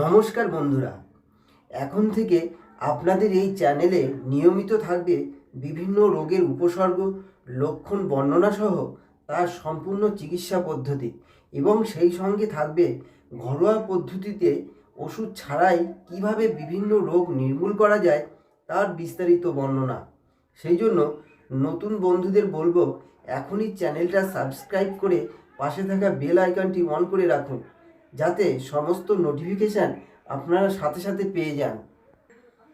নমস্কার বন্ধুরা। এখন থেকে আপনাদের এই চ্যানেলে নিয়মিত থাকবে বিভিন্ন রোগের উপসর্গ, লক্ষণ বর্ণনা সহ তার সম্পূর্ণ চিকিৎসা পদ্ধতি এবং সেই সঙ্গে থাকবে ঘরোয়া পদ্ধতিতে ওষুধ ছাড়াই কীভাবে বিভিন্ন রোগ নির্মূল করা যায় তার বিস্তারিত বর্ণনা। সেই জন্য নতুন বন্ধুদের বলব, এখনই চ্যানেলটা সাবস্ক্রাইব করে পাশে থাকা বেল আইকনটি অন করে রাখুন। যাতে সমস্ত নোটিফিকেশান আপনারা সাথে সাথে পেয়ে যান।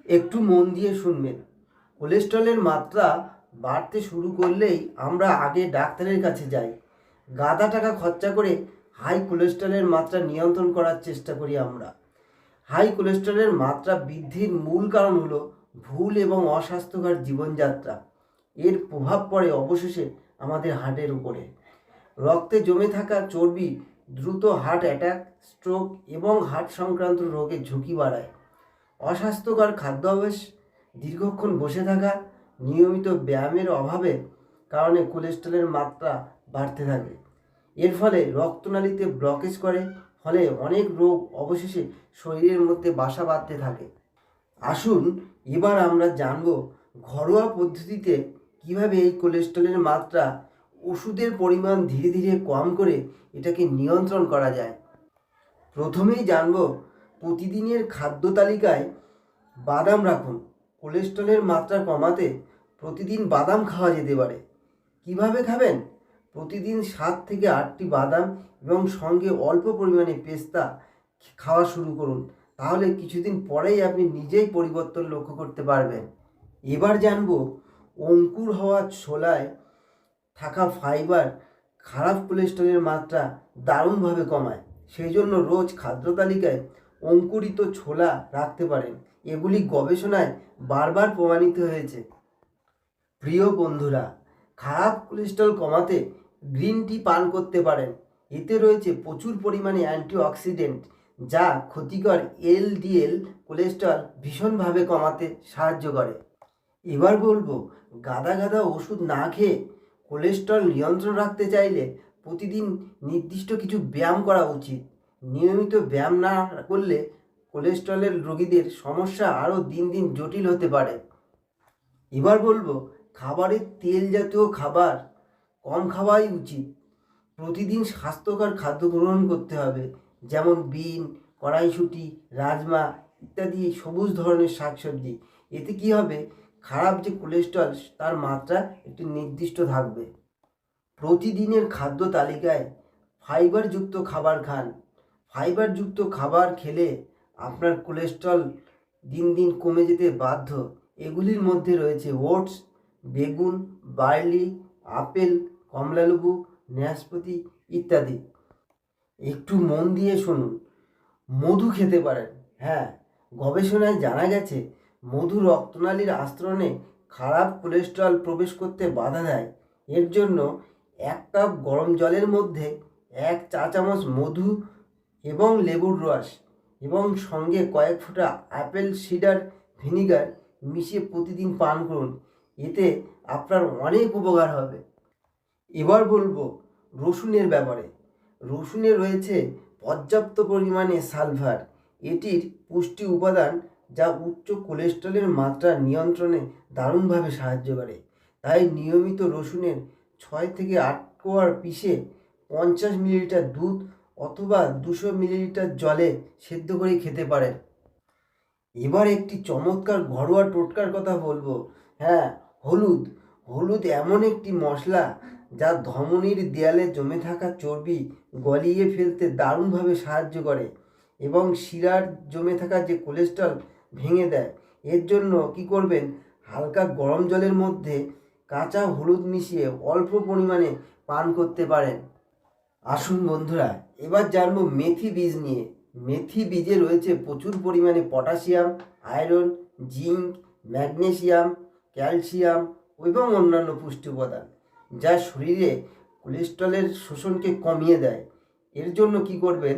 একটু মন দিয়ে শুনবেন। কোলেস্ট্রলের মাত্রা বাড়তে শুরু করলেই আমরা আগে ডাক্তারের কাছে যাই। গাদা টাকা খরচা করে হাই কোলেস্ট্রলের মাত্রা নিয়ন্ত্রণ করার চেষ্টা করি আমরা। হাই কোলেস্ট্রলের মাত্রা বৃদ্ধির মূল কারণ হলো ভুল এবং অস্বাস্থ্যকর জীবনযাত্রা। এর প্রভাব পড়ে অবশেষে আমাদের হার্টের উপরে। রক্তে জমে থাকা চর্বি দ্রুত হার্ট অ্যাটাক, স্ট্রোক এবং হার্ট সংক্রান্ত রোগের ঝুঁকি বাড়ায়। অস্বাস্থ্যকর খাদ্যাভ্যাস, দীর্ঘক্ষণ বসে থাকা, নিয়মিত ব্যায়ামের অভাবে কারণে কোলেস্ট্রলের মাত্রা বাড়তে থাকে। এর ফলে রক্তনালীতে ব্লকেজ করে, ফলে অনেক রোগ অবশেষে শরীরের মধ্যে বাসা বাঁধতে থাকে। আসুন, এবার আমরা জানব ঘরোয়া পদ্ধতিতে কীভাবে এই কোলেস্ট্রলের মাত্রা ওষুধের পরিমাণ ধীরে ধীরে কম করে এটাকে নিয়ন্ত্রণ করা যায়। প্রথমেই জানব প্রতিদিনের খাদ্য তালিকায় বাদাম রাখুন। কোলেস্ট্রলের মাত্রা কমাতে প্রতিদিন বাদাম খাওয়া যেতে পারে। কীভাবে খাবেন? প্রতিদিন সাত থেকে আটটি বাদাম এবং সঙ্গে অল্প পরিমাণে পেস্তা খাওয়া শুরু করুন। তাহলে কিছুদিন পরেই আপনি নিজেই পরিবর্তন লক্ষ্য করতে পারবেন। এবার জানব অঙ্কুর হওয়া ছোলায় থাকা ফাইবার খারাপ কোলেস্ট্রলের মাত্রা দারুণভাবে কমায়। সেই জন্য রোজ খাদ্য তালিকায় অঙ্কুরিত ছোলা রাখতে পারেন। এগুলি গবেষণায় বারবার প্রমাণিত হয়েছে। প্রিয় বন্ধুরা, খারাপ কোলেস্ট্রল কমাতে গ্রিন টি পান করতে পারেন। এতে রয়েছে প্রচুর পরিমাণে অ্যান্টিঅক্সিডেন্ট, যা ক্ষতিকর এলডিএল কোলেস্ট্রল ভীষণভাবে কমাতে সাহায্য করে। এবার বলব, গাদা গাদা ওষুধ না খেয়ে কোলেস্ট্রল নিয়ন্ত্রণ রাখতে চাইলে প্রতিদিন নির্দিষ্ট কিছু ব্যায়াম করা উচিত। নিয়মিত ব্যায়াম না করলে কোলেস্ট্রলের রোগীদের সমস্যা আরও দিন দিন জটিল হতে পারে। এবার বলব, খাবারের তেল জাতীয় খাবার কম খাওয়াই উচিত। প্রতিদিন স্বাস্থ্যকর খাদ্য গ্রহণ করতে হবে, যেমন বিন, কড়াইশুঁটি, রাজমা ইত্যাদি সবুজ ধরনের শাকসবজি। এতে কি হবে? খারাপ যে কোলেস্ট্রল তার মাত্রা একটি নির্দিষ্ট থাকবে। প্রতিদিনের খাদ্য তালিকায় ফাইবারযুক্ত খাবার খান। ফাইবারযুক্ত খাবার খেলে আপনার কোলেস্ট্রল দিন দিন কমে যেতে বাধ্য। এগুলির মধ্যে রয়েছে ওটস, বেগুন, বার্লি, আপেল, কমলালেবু, নাশপাতি ইত্যাদি। একটু মন দিয়ে শুনুন। মধু খেতে পারেন। হ্যাঁ গবেষণায় জানা গেছে মধু রক্তনালীর আস্তরণে খারাপ কোলেস্ট্রল প্রবেশ করতে বাধা দেয়। এর জন্য এক কাপ গরম জলের মধ্যে এক চা চামচ মধু এবং লেবুর রস এবং সঙ্গে কয়েক ফোঁটা অ্যাপেল সিডার ভিনিগার মিশিয়ে প্রতিদিন পান করুন। এতে আপনার অনেক উপকার হবে। এবার বলব রসুনের ব্যাপারে। রসুনে রয়েছে পর্যাপ্ত পরিমাণে সালফার এটির পুষ্টি উপাদান যা উচ্চ কোলেস্ট্রলের মাত্রা নিয়ন্ত্রণে দারুণভাবে সাহায্য করে। তাই নিয়মিত রসুনের ছয় থেকে আট কোয়ার পিষে পঞ্চাশ মিলিলিটার দুধ অথবা দুশো মিলিলিটার জলে সেদ্ধ করে খেতে পারেন। এবার একটি চমৎকার ঘরোয়া টোটকার কথা বলব। হ্যাঁ হলুদ। হলুদ এমন একটি মশলা যা ধমনীর দেয়ালে জমে থাকা চর্বি গলিয়ে ফেলতে দারুণভাবে সাহায্য করে এবং শিরার জমে থাকা যে কোলেস্ট্রল ভেঙে দেয়। এর জন্য কি করবেন? হালকা গরম জলের মধ্যে কাঁচা হলুদ মিশিয়ে অল্প পরিমাণে পান করতে পারেন। আসুন বন্ধুরা, এবার জানব মেথি বীজ নিয়ে। মেথি বীজে রয়েছে প্রচুর পরিমাণে potassium, iron, zinc magnesium calcium এবং অন্যান্য পুষ্টি উপাদান যা শরীরে কোলেস্ট্রলের শোষণকে কমিয়ে দেয়। এর জন্য কি করবেন?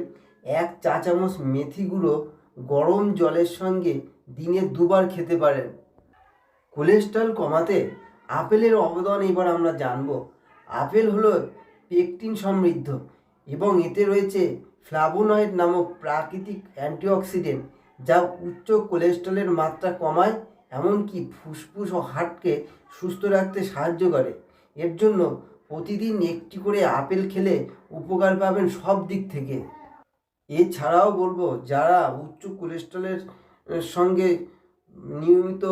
এক চা চামচ মেথি গুঁড়ো গরম জলের সঙ্গে দিনে দুবার খেতে পারেন। কোলেস্ট্রল কমাতে আপেলের অবদান এবার আমরা জানব। আপেল হলো পেকটিন সমৃদ্ধ এবং এতে রয়েছে ফ্লাভোনয়েড নামক প্রাকৃতিক অ্যান্টিঅক্সিডেন্ট যা উচ্চ কোলেস্ট্রলের মাত্রা কমায়, এমনকি ফুসফুস ও হার্টকে সুস্থ রাখতে সাহায্য করে। এর জন্য প্রতিদিন একটি করে আপেল খেলে উপকার পাবেন সব দিক থেকে। এছাড়াও বলব, যারা উচ্চ কোলেস্ট্রলের সঙ্গে নিয়মিত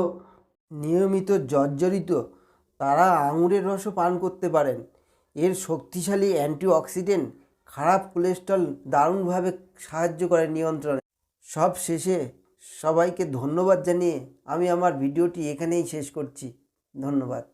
নিয়মিত জর্জরিত, তারা আঙুরের রসও পান করতে পারেন। এর শক্তিশালী অ্যান্টিঅক্সিডেন্ট খারাপ কোলেস্ট্রল দারুণভাবে সাহায্য করে নিয়ন্ত্রণে। সব শেষে সবাইকে ধন্যবাদ জানিয়ে আমি আমার ভিডিওটি এখানেই শেষ করছি। ধন্যবাদ।